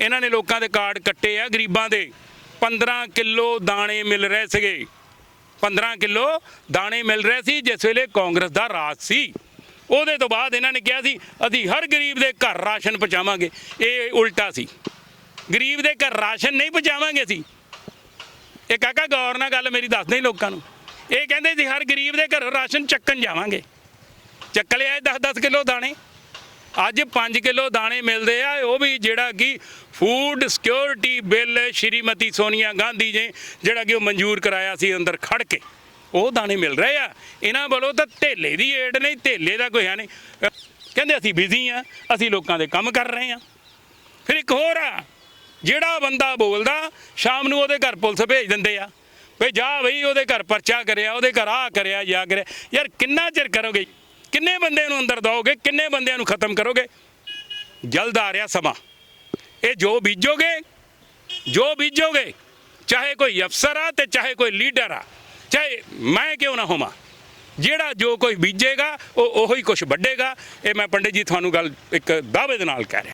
ਇਹਨਾਂ ਨੇ ਲੋਕਾਂ ਦੇ ਕਾਰਡ ਕੱਟੇ ਆ, ਗਰੀਬਾਂ ਦੇ। 15 ਕਿਲੋ ਦਾਣੇ ਮਿਲ ਰਹੇ ਸੀਗੇ। 15 ਕਿਲੋ ਦਾਣੇ ਮਿਲ ਰਹੇ ਸੀ, ਜਿਸ ਵੇਲੇ ਕਾਂਗਰਸ ਦਾ ਰਾਜ ਸੀ। ਉਹਦੇ ਤੋਂ ਬਾਅਦ ਇਹਨਾਂ ਨੇ ਕਿਹਾ ਸੀ, ਅਸੀਂ ਹਰ ਗਰੀਬ ਦੇ ਘਰ ਰਾਸ਼ਨ ਪਹੁੰਚਾਵਾਂਗੇ। ਇਹ ਉਲਟਾ ਸੀ। ਗਰੀਬ ਦੇ ਘਰ ਰਾਸ਼ਨ ਨਹੀਂ ਪਹੁੰਚਾਵਾਂਗੇ ਅਸੀਂ। ਇਹ ਕਾਕਾ ਗੌਰ ਨਾਲ ਗੱਲ ਮੇਰੀ ਦੱਸਦੇ ਲੋਕਾਂ ਨੂੰ। ਇਹ ਕਹਿੰਦੇ ਸੀ, ਹਰ ਗਰੀਬ ਦੇ ਘਰ ਰਾਸ਼ਨ ਚੱਕਣ ਜਾਵਾਂਗੇ। ਚੱਕ ਲਿਆ 10-10 ਕਿਲੋ ਦਾਣੇ। ਅੱਜ 5 ਕਿਲੋ ਦਾਣੇ ਮਿਲਦੇ ਆ, ਉਹ ਵੀ ਜਿਹੜਾ ਕਿ food security bill Shrimati Sonia Gandhi ji, ਜਿਹੜਾ ਕਿ ਉਹ ਮਨਜ਼ੂਰ ਕਰਾਇਆ ਸੀ ਅੰਦਰ ਖੜ ਕੇ। ਉਹ ਦਾਣੇ ਮਿਲ ਰਹੇ ਆ। ਇਹਨਾਂ ਵੱਲੋਂ ਤਾਂ ਢੇਲੇ ਦੀ ਏਡ ਨਹੀਂ ਢੇਲੇ ਦਾ ਕੋਈ ਹੈ ਨਹੀਂ। ਕਹਿੰਦੇ ਅਸੀਂ ਬਿਜ਼ੀ ਆ, ਅਸੀਂ ਲੋਕਾਂ ਦੇ ਕੰਮ ਕਰ ਰਹੇ ਆ। ਫਿਰ ਇੱਕ ਹੋਰ ਆ, ਜਿਹੜਾ ਬੰਦਾ ਬੋਲਦਾ, ਸ਼ਾਮ ਨੂੰ ਉਹਦੇ ਘਰ ਪੁਲਿਸ ਭੇਜ ਦਿੰਦੇ ਆ। ਵੀ ਜਾ ਬਈ, ਉਹਦੇ ਘਰ ਪਰਚਾ ਕਰਿਆ, ਉਹਦੇ ਘਰ ਆ ਕਰਿਆ ਜਾ ਕਰਿਆ। ਯਾਰ ਕਿੰਨਾ ਚਿਰ ਕਰੋਗੇ? ਕਿੰਨੇ ਬੰਦਿਆਂ ਨੂੰ ਅੰਦਰ ਦੋਗੇ ਕਿੰਨੇ ਬੰਦਿਆਂ ਨੂੰ ਖਤਮ ਕਰੋਗੇ? ਜਲਦ ਆ ਰਿਹਾ ਸਮਾਂ। ਇਹ ਜੋ ਬੀਜੋਗੇ ਜੋ ਬੀਜੋਗੇ, ਚਾਹੇ ਕੋਈ ਅਫਸਰ ਆ ਤੇ ਚਾਹੇ ਕੋਈ ਲੀਡਰ ਆ, ਚਾਹੇ ਮੈਂ ਕਿਉਂ ਨਾ ਹੋਵਾਂ, ਜਿਹੜਾ ਜੋ ਕੋਈ ਬੀਜੇਗਾ, ਉਹ ਉਹੀ ਕੁਝ ਵੱਢੇਗਾ। ਇਹ ਮੈਂ ਪੰਡਿਤ ਜੀ, ਤੁਹਾਨੂੰ ਗੱਲ ਇੱਕ ਦਾਅਵੇ ਦੇ ਨਾਲ ਕਹਿ ਰਿਹਾ।